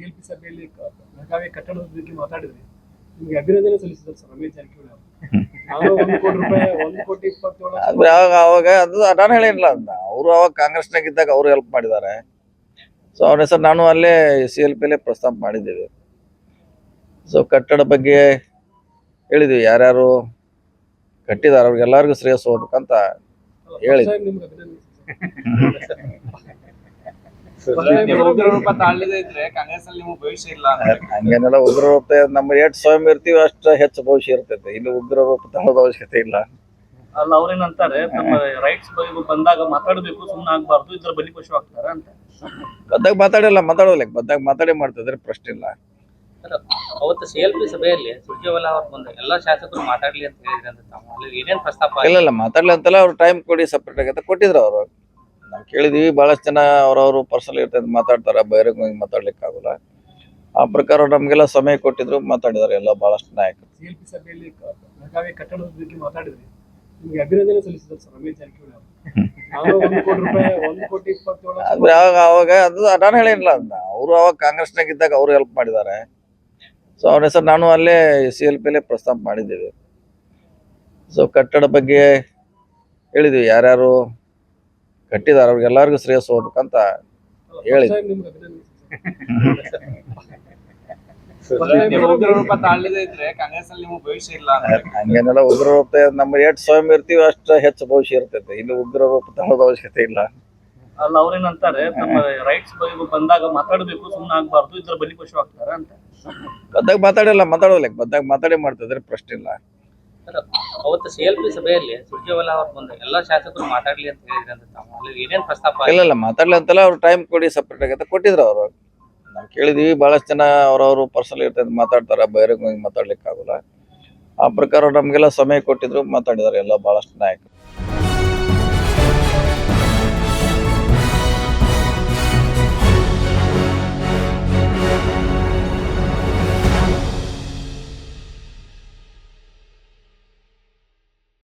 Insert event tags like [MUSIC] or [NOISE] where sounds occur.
CLP ಸಭೆಯಲ್ಲಿ ಬೆಳಗಾವಿ ಕಟ್ಟಡದ ಬಗ್ಗೆ ಮಾತಾಡಿದ್ರಿ. ನಿಮ್ಗೆ ಅಭಿನಂದನೆ ಸಲ್ಲಿಸಿದ್ರು ಸರ್ ರಮೇಶ್ ಜಾರಕಿಹೊಳಿ ಅವಾಗ ಅವಾಗ ಅದು ನಾನು ಹೇಳಿಲ್ಲ ಅಂತ ಅವರು ಅವಾಗ ಕಾಂಗ್ರೆಸ್ನಾಗ ಇದ್ದಾಗ ಅವರು ಹೆಲ್ಪ್ ಮಾಡಿದ್ದಾರೆ. ಸೊ ಅವ್ರ ಹೆಸರು ನಾನು ಅಲ್ಲೇ ಸಿ ಎಲ್ ಪಿಲೇ ಪ್ರಸ್ತಾಪ ಮಾಡಿದ್ದೀವಿ. ಸೊ ಕಟ್ಟಡ ಬಗ್ಗೆ ಹೇಳಿದ್ವಿ ಯಾರ್ಯಾರು ಕಟ್ಟಿದ್ದಾರೆ ಅವ್ರಿಗೆಲ್ಲರಿಗೂ ಶ್ರೇಯಸ್ ಹೋಗ್ಬೇಕಂತ ಹೇಳಿ. [LAUGHS] ಹಂಗೇನೆಲ್ಲ ಉಗ್ರ ರೂಪ ನಮ್ಮ ಏಟ್ ಸ್ವಯಂ ಇರ್ತೀವಿ ಅಷ್ಟ ಹೆಚ್ಚು ಭವಿಷ್ಯ ಇರ್ತೈತೆ. ಇಲ್ಲಿ ಉಗ್ರ ರೂಪ ತಗೊಳ್ಳೋದ ಅವಶ್ಯಕತೆ ಇಲ್ಲ. ಅಲ್ಲ ಅವ್ರೇನಂತಾರೆ ತಮ್ಮ ರೈಟ್ಸ್ ಬಗ್ಗೆ ಬಂದಾಗ ಮಾತಾಡಬೇಕು ಸುಮ್ಮನೆ ಆಗ್ಬಾರ್ದು ಇದ್ರ ಬಲಿ ಖುಷಿ ಆಗ್ತಾರ ಅಂತ. ಬದ್ದಾಗ ಮಾತಾಡಿಲ್ಲ ಮಾತಾಡೋಲ್ಲ ಬದ್ದಾಗ ಮಾತಾಡಿ ಮಾಡ್ತಿದ್ರೆ ಪ್ರಶ್ನೆ ಇಲ್ಲ. ಅವತ್ತು ಸಿಎಲ್ಪಿ ಸಭೆಯಲ್ಲಿ ಸುರ್ಜೇವಾಲಾ ಅವ್ರು ಬಂದ ಎಲ್ಲಾ ಶಾಸಕರು ಮಾತಾಡ್ಲಿ ಅಂತ ಹೇಳಿದ್ರೆ ಅಂತ ತಾವು ಅಲ್ಲಿ ಏನೇನ್ ಪ್ರಸ್ತಾಪ ಇಲ್ಲ ಇಲ್ಲ ಮಾತಾಡ್ಲಿ ಅಂತಲ್ಲ ಅವ್ರು ಟೈಮ್ ಕೊಡಿ ಸಪ್ರೇಟ್ ಆಗತ್ತೆ ಕೊಟ್ಟಿದ್ರು ಅವರು. ನಾವು ಕೇಳಿದ್ವಿ ಭಾಳಷ್ಟು ಜನ ಅವ್ರವ್ರು ಪರ್ಸನಲ್ ಇರ್ತದೆ ಮಾತಾಡ್ತಾರೆ ಹೋಗಿ ಮಾತಾಡ್ಲಿಕ್ಕೆ ಆಗೋಲ್ಲ ಆ ಪ್ರಕಾರ ನಮಗೆಲ್ಲ ಸಮಯ ಕೊಟ್ಟಿದ್ರು ಮಾತಾಡಿದ್ದಾರೆ ಎಲ್ಲ ಭಾಳಷ್ಟು ನಾಯಕರು. ಸಿಎಲ್ಪಿ ಸಭೆಯಲ್ಲಿ ಕ- ಬೆಳಗಾವಿ ಕಟ್ಟಡದ ಬಗ್ಗೆ ಮಾತಾಡಿದ್ರಿ. ನಿಮ್ಗೆ ಅಭಿನಂದನೆ ಸಲ್ಲಿಸಿದ್ರು ಸರ್ ರಮೇಶ್ ಜಾರಕಿಹೊಳಿ ಅವರು. ನಾನು ಒಂದು ಕೋಟಿ ರೂಪಾಯಿ ಒಂದು ಕೋಟಿ ಇಪ್ಪತ್ತೇಳು ಲಕ್ಷ. ಅಂದ್ರೆ ಅವಾಗ ಅವಾಗ ಅದು ನಾನು ಹೇಳಿಲ್ಲ ಅಂತ ಅವರು ಅವಾಗ ಕಾಂಗ್ರೆಸ್ನಾಗ ಇದ್ದಾಗ ಅವರು ಹೆಲ್ಪ್ ಮಾಡಿದ್ದಾರೆ. ಸೊ ಅವ್ರ ಹೆಸರು ನಾನು ಅಲ್ಲೇ ಸಿ ಎಲ್ ಪಿಲೇ ಪ್ರಸ್ತಾಪ ಮಾಡಿದ್ದೀವಿ. ಸೊ ಕಟ್ಟಡ ಬಗ್ಗೆ ಹೇಳಿದ್ವಿ ಯಾರ್ಯಾರು ಕಟ್ಟಿದ್ದಾರೆ ಅವ್ರಿಗೆಲ್ಲರಿಗೂ ಶ್ರೇಯಸ್ ಹೋಗ್ಬೇಕಂತ ಹೇಳಿ. ಫಸ್ಟ್ ಟೈಮ್ ನಿಮ್ಗೆ ಅಭಿನಂದನೆ ನೀವು ಉಗ್ರ ರೂಪ ತಾಳ್ಲಿದೆ ಇದ್ರೆ ಕಾಂಗ್ರೆಸ್ ಅಲ್ಲಿ ನಿಮ್ಗೆ ಭವಿಷ್ಯ ಇಲ್ಲ ಅಂತ ಹಂಗೇನೆಲ್ಲ ಉಗ್ರ ರೂಪ ನಮ್ಮ ಎಷ್ಟು ಸ್ವಯಂ ಇರ್ತೀವಿ ಅಷ್ಟು ಹೆಚ್ಚು ಭವಿಷ್ಯ ಇರ್ತೈತೆ. ಇಲ್ಲಿ ಉಗ್ರ ರೂಪ ತಗೊಳ್ಳೋದು ಅವಶ್ಯಕತೆ ಇಲ್ಲ. ಅಲ್ಲ ಅವ್ರೇನಂತಾರೆ ತಮ್ಮ ರೈಟ್ಸ್ ಬಗ್ಗೆ ಬಂದಾಗ ಮಾತಾಡಬೇಕು ಸುಮ್ಮನೆ ಆಗ್ಬಾರ್ದು ಇದ್ರ ಬಲಿಪಶು ಆಗ್ತಾರ ಅಂತ. ಬಂದಾಗ ಮಾತಾಡಿಲ್ಲ ಮಾತಾಡೋಲ್ಲ ಬಂದಾಗ ಮಾತಾಡಿ ಮಾಡ್ತಿದ್ರೆ ಪ್ರಶ್ನೆ ಇಲ್ಲ. ಅವತ್ತು ಸಿ ಎಲ್ ಪಿ ಸಭೆಯಲ್ಲಿ ಸುರ್ಜೇವಾಲಾ ಅವ್ರು ಬಂದು ಎಲ್ಲ ಶಾಸಕರು ಮಾತಾಡ್ಲಿ ಅಂತ ಹೇಳಿದ್ರೆ ಅಂತ ತಾವು. ಏನೇನ್ ಪ್ರಸ್ತಾಪ ಇಲ್ಲ ಇಲ್ಲ, ಮಾತಾಡ್ಲಿ ಅಂತಲ್ಲ ಅವ್ರು ಟೈಮ್ ಕೊಡಿ ಸಪ್ರೇಟ್ ಅಂತ ಕೊಟ್ಟಿದ್ರು ಅವರು. ನಾವು ಕೇಳಿದೀವಿ ಭಾಳಷ್ಟು ಜನ ಅವ್ರವ್ರು ಪರ್ಸನಲ್ ಇರ್ತದೆ ಮಾತಾಡ್ತಾರೆ ಬಹಿರಂಗವಾಗಿ ಮಾತಾಡ್ಲಿಕ್ಕೆ ಆಗೋಲ್ಲ ಆ ಪ್ರಕಾರ ನಮಗೆಲ್ಲ ಸಮಯ ಕೊಟ್ಟಿದ್ರು ಮಾತಾಡಿದ್ದಾರೆ ಎಲ್ಲ ಭಾಳಷ್ಟು ನಾಯಕರು.